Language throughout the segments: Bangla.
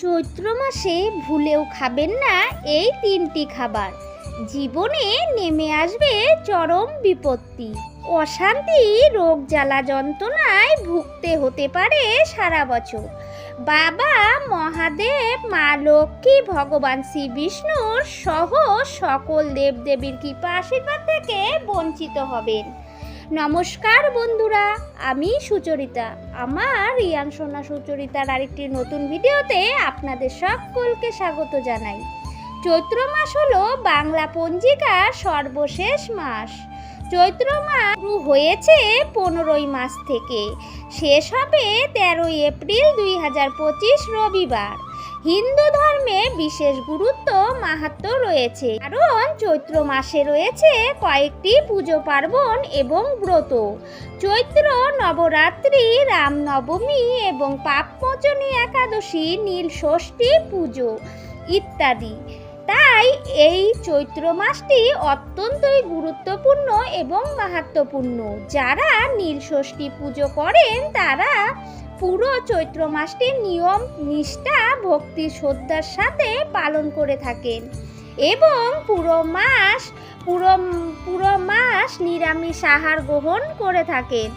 চৈত্র মাসে ভুলেও খাবেন না এই তিনটি খাবার। জীবনে নেমে আসবে চরম বিপত্তি। অশান্তি, রোগ জ্বালা যন্ত্রণায় ভুগতে হতে পারে সারা বছর। বাবা, মহাদেব, মা লক্ষ্মী, ভগবান শ্রী বিষ্ণুর সহ সকল দেবদেবীর কৃপা আশীর্বাদ থেকে বঞ্চিত হবেন। নমস্কার বন্ধুরা, আমি সুচরিতা। আমার রিয়ান সোনা সুচরিতার আরেকটি নতুন ভিডিওতে আপনাদের সকলকে স্বাগত জানাই। চৈত্র মাস হলো বাংলা পঞ্জিকার সর্বশেষ মাস। চৈত্র মাস শুরু হয়েছে পনেরোই মাস থেকে। শেষ হবে তেরোই এপ্রিল দুই হাজার পঁচিশ রবিবার। হিন্দু ধর্মে বিশেষ গুরুত্ব, মাহাত্ম রয়েছে। কারণ চৈত্র মাসে রয়েছে কয়েকটি পুজো পার্বণ এবং ব্রত। চৈত্র নবরাত্রি রামনবমী এবং পাপমোচনী একাদশী, নীল ষষ্ঠী পুজো ইত্যাদি। তাই এই চৈত্র মাসটি অত্যন্তই গুরুত্বপূর্ণ এবং মাহাত্মপূর্ণ। যারা নীল ষষ্ঠী পুজো করেন, তারা পুরো চৈত্র মাসটি নিয়ম, নিষ্ঠা, ভক্তি, শ্রদ্ধার সাথে পালন করে থাকেন। এবং পুরো মাস, পুরো পুরো মাস নিরামিষ আহার গ্রহণ করে থাকেন।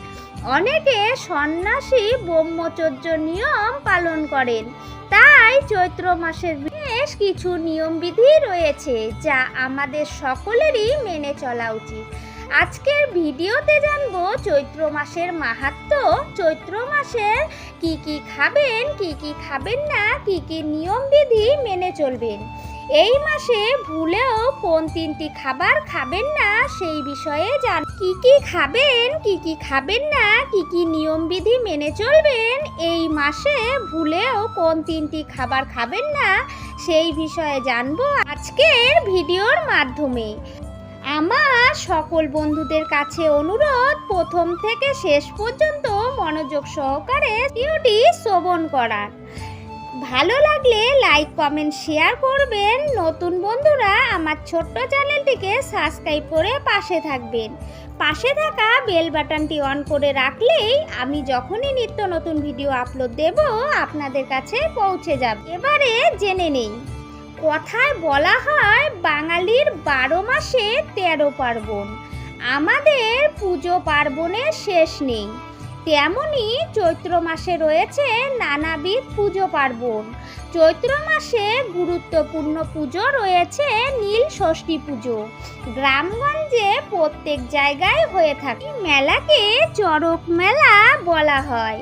অনেকে সন্ন্যাসী ব্রহ্মচর্য নিয়ম পালন করেন। তাই চৈত্র মাসের বেশ কিছু নিয়মবিধি রয়েছে, যা আমাদের সকলেরই মেনে চলা উচিত। আজকের ভিডিওতে জানব চৈত্র মাসের মাহাত্ম। চৈত্র মাসের কি কি খাবেন, কি কি খাবেন না, কি কি নিয়মবিধি মেনে চলবেন। এই মাসে ভুলেও কোন তিনটি খাবার খাবেন না, সেই বিষয়ে জান কি কি খাবেন, কি কি খাবেন না, কি কি নিয়মবিধি মেনে চলবেন, এই মাসে ভুলেও কোন তিনটি খাবার খাবেন না, সেই বিষয়ে জানব আজকের ভিডিওর মাধ্যমে। আমার সকল বন্ধুদের কাছে অনুরোধ, প্রথম থেকে শেষ পর্যন্ত মনোযোগ সহকারে ভিডিওটি শ্রবণ করার। ভালো লাগলে লাইক, কমেন্ট, শেয়ার করবেন। নতুন বন্ধুরা আমার ছোট্ট চ্যানেলটিকে সাবস্ক্রাইব করে পাশে থাকবেন। পাশে থাকা বেল বাটনটি অন করে রাখলেই আমি যখনই নিত্য নতুন ভিডিও আপলোড দেব, আপনাদের কাছে পৌঁছে যাবে। এবারে জেনে নেই। কথায় বলা হয় বাঙালির বারো মাসে তেরো পার্বণ। আমাদের পুজো পার্বণের শেষ নেই। তেমনই চৈত্র মাসে রয়েছে নানাবিধ পুজো পার্বণ। চৈত্র মাসে গুরুত্বপূর্ণ পুজো রয়েছে নীল ষষ্ঠী পুজো। গ্রামগঞ্জে প্রত্যেক জায়গায় হয়ে থাকে মেলাকে চড়ক মেলা বলা হয়।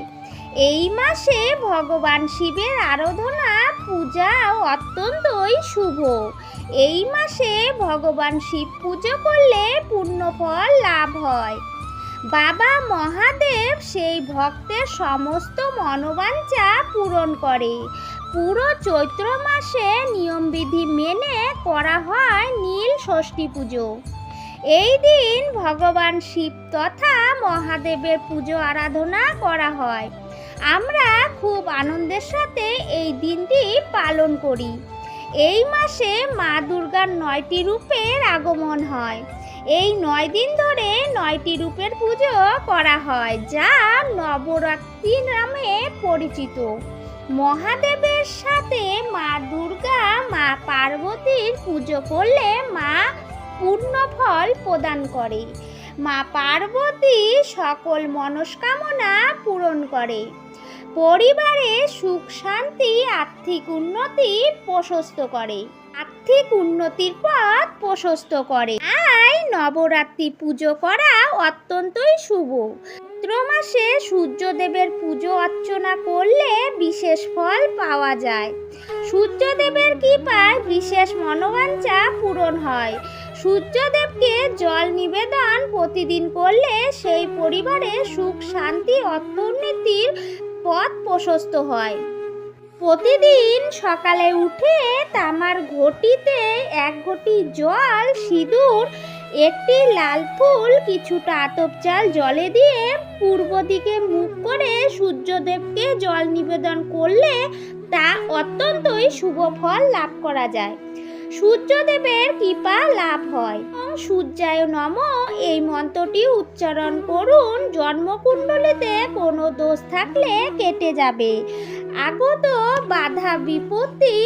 এই মাসে ভগবান শিবের আরাধনা, পূজা অত্যন্তই শুভ। এই মাসে ভগবান শিব পুজো করলে পুণ্যফল লাভ হয়। বাবা মহাদেব সেই ভক্তের সমস্ত মনোবাঞ্ছা পূরণ করে। পুরো চৈত্র মাসে নিয়মবিধি মেনে করা হয় নীল ষষ্ঠী পুজো। এই দিন ভগবান শিব তথা মহাদেবের পুজো আরাধনা করা হয়। আমরা খুব আনন্দের সাথে এই দিনটি পালন করি। এই মাসে মা দুর্গার নয়টি রূপের আগমন হয়। এই নয় দিন ধরে নয়টি রূপের পুজো করা হয়, যা নবরাত্রি নামে পরিচিত। মহাদেবের সাথে মা দুর্গা, মা পার্বতীর পুজো করলে মা পূর্ণ ফল প্রদান করে। মা পার্বতী সকল মনস্কামনা পূরণ করে। পরিবারে সুখ, শান্তি, আর্থিক উন্নতি প্রশস্ত করে। আর্থিক উন্নতির পথ প্রশস্ত করে। তাই নবরাত্রি পুজো করা অত্যন্তই শুভ। চৈত্র মাসে সূর্যদেবের পুজো অর্চনা করলে বিশেষ ফল পাওয়া যায়। সূর্যদেবের কৃপায় বিশেষ মনোবাঞ্ছা পূরণ হয়। সূর্যদেবকে জল নিবেদন প্রতিদিন করলে সেই পরিবারে সুখ, শান্তি অর্থোন্নতির পথ প্রশস্ত হয়। প্রতিদিন সকালে উঠে তামার ঘটিতে এক ঘটি জল, সিঁদুর, একটি লাল ফুল, কিছুটা আতপ চাল জলে দিয়ে পূর্ব দিকে মুখ করে সূর্যদেবকে জল নিবেদন করলে তা অত্যন্তই শুভ ফল লাভ করা যায়। সূর্যদেবের কৃপা লাভ হয়। সূর্যায় নম, এই মন্ত্রটি উচ্চারণ করুন। জন্মকুণ্ডলিতে কোনো দোষ থাকলে কেটে যাবে। আগত বাধা বিপত্তি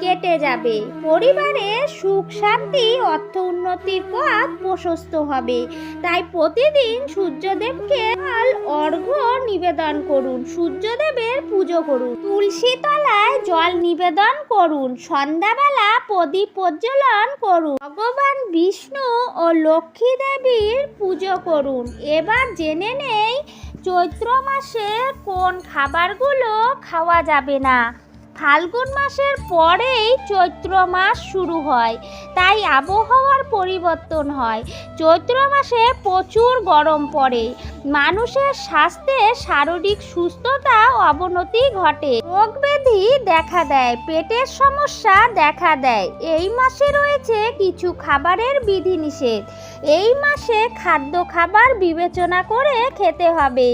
কেটে যাবে। পরিবারে সুখ, শান্তি, অর্থ উন্নতির পথ প্রশস্ত হবে। তাই প্রতিদিন সূর্যদেবকে জল অর্ঘ্য নিবেদন করুন। সূর্যদেবের পুজো করুন। তুলসী তলায় জল নিবেদন করুন। সন্ধ্যাবেলা প্রদীপ প্রজ্বলন করুন। ভগবান বিষ্ণু ও লক্ষ্মী দেবীর পুজো করুন। এবার জেনে নেই, চৈত্র মাসে কোন খাবারগুলো খাওয়া যাবে না। ফাল্গুন মাসের পরেই চৈত্র মাস শুরু হয়, তাই আবহাওয়ার পরিবর্তন হয়। চৈত্র মাসে প্রচুর গরম পড়ে। মানুষের স্বাস্থ্যে শারীরিক সুস্থতা অবনতি ঘটে। রোগ ব্যাধি দেখা দেয়, পেটের সমস্যা দেখা দেয়। এই মাসে রয়েছে কিছু খাবারের বিধিনিষেধ। এই মাসে খাদ্য খাবার বিবেচনা করে খেতে হবে।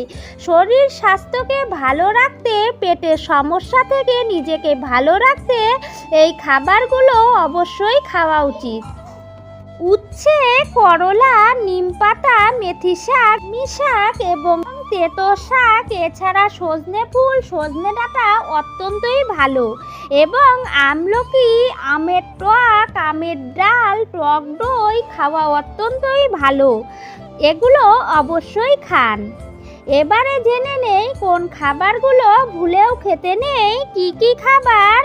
শরীর স্বাস্থ্যকে ভালো রাখতে পেটের সমস্যা থেকে নিজেকে ভালো রাখতে এই খাবারগুলো অবশ্যই খাওয়া উচিত। উচ্ছে, করলা, নিম পাতা, মেথি শাক মিশাক এবং তেতো শাক, এছাড়া সজনে ফুল, সজনে ডাঁটা অত্যন্তই ভালো এবং আমলকি, আমের টক, আমের ডাল, টক দই খাওয়া অত্যন্তই ভালো। এগুলো অবশ্যই খান। এবারে জেনে নেই কোন খাবারগুলো ভুলেও খেতে নেই, কি কি খাবার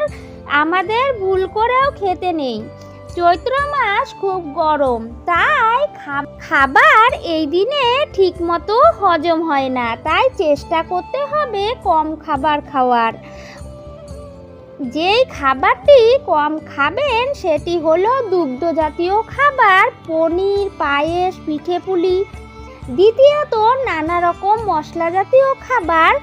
আমাদের ভুল করেও খেতে নেই। চৈত্র মাস খুব গরম, তাই খাবার এই দিনে ঠিকমতো হজম হয় না, তাই চেষ্টা করতে হবে কম খাবার খাওয়ার। যেই খাবারটি কম খাবেন, সেটি হলো দুগ্ধ জাতীয় খাবার, পনির, পায়েস, পিঠে পুলি। দ্বিতীয়ত নানা রকম মশলা জাতীয় খাবার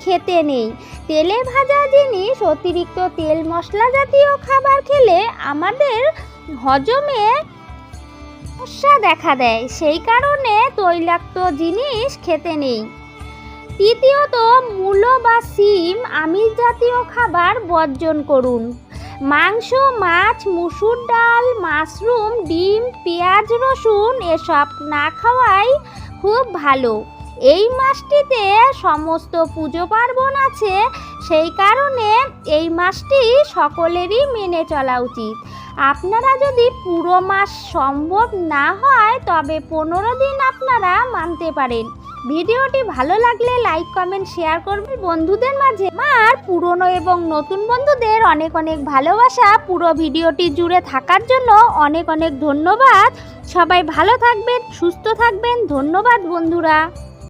খেতে নেই। তেলে ভাজা জিনিস, অতিরিক্ত তেল মশলা জাতীয় খাবার খেলে আমাদের হজমে সমস্যা দেখা দেয়। সেই কারণে তৈলাক্ত জিনিস খেতে নেই। তৃতীয়ত, মূলো বা শিম আমিষ জাতীয় খাবার বর্জন করুন। মাংস, মাছ, মুসুর ডাল, মাশরুম, ডিম, পেঁয়াজ, রসুন এসব না খাওয়াই খুব ভালো। এই মাসটিতে সমস্ত পুজো পার্বণ আছে, সেই কারণে এই মাসটি সকলেরই মেনে চলা উচিত। আপনারা যদি পুরো মাস সম্ভব না হয়, তবে পনেরো দিন আপনারা মানতে পারেন। ভিডিওটি ভালো লাগলে লাইক, কমেন্ট, শেয়ার করবে বন্ধুদের মাঝে। আর পুরনো এবং নতুন বন্ধুদের অনেক অনেক ভালোবাসা। পুরো ভিডিওটি জুড়ে থাকার জন্য অনেক অনেক ধন্যবাদ। সবাই ভালো থাকবেন, সুস্থ থাকবেন। ধন্যবাদ বন্ধুরা।